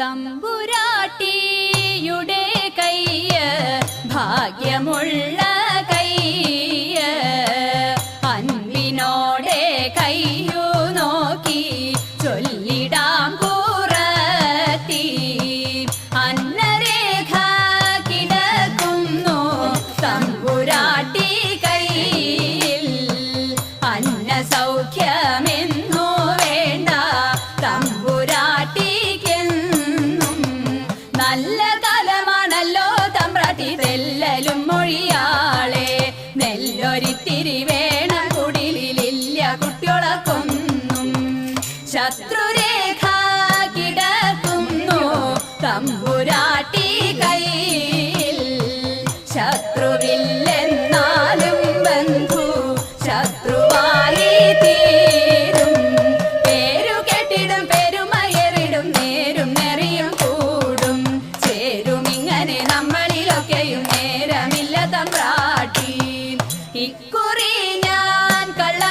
തമ്പുരാട്ടിയുടെ കയ്യ ഭാഗ്യമുള്ള കയ്യ. അൻപിനോടെ കയ്യു നോക്കി ചൊല്ലിടാം കൂറത്തി. അന്നരേഖ കിടക്കുന്നു തമ്പുരാട്ടി കയ്യിൽ. അന്ന സൗഖ്യമെന്നു കാലമാണല്ലോ തമ്പ്രാട്ടി തെല്ലലും മൊഴിയാളെ. നെല്ലൊരിത്തിരി വേണം കുടിലില്ല കുട്ടികളൊക്കൊന്നും. ശത്രുരേഖ കിടക്കുന്നു തമ്പുരാട്ടി കയ്യിൽ. ശത്രുവില്ല തമ്പ്രാട്ടി ഇക്കുറി ഞാൻ കള്ള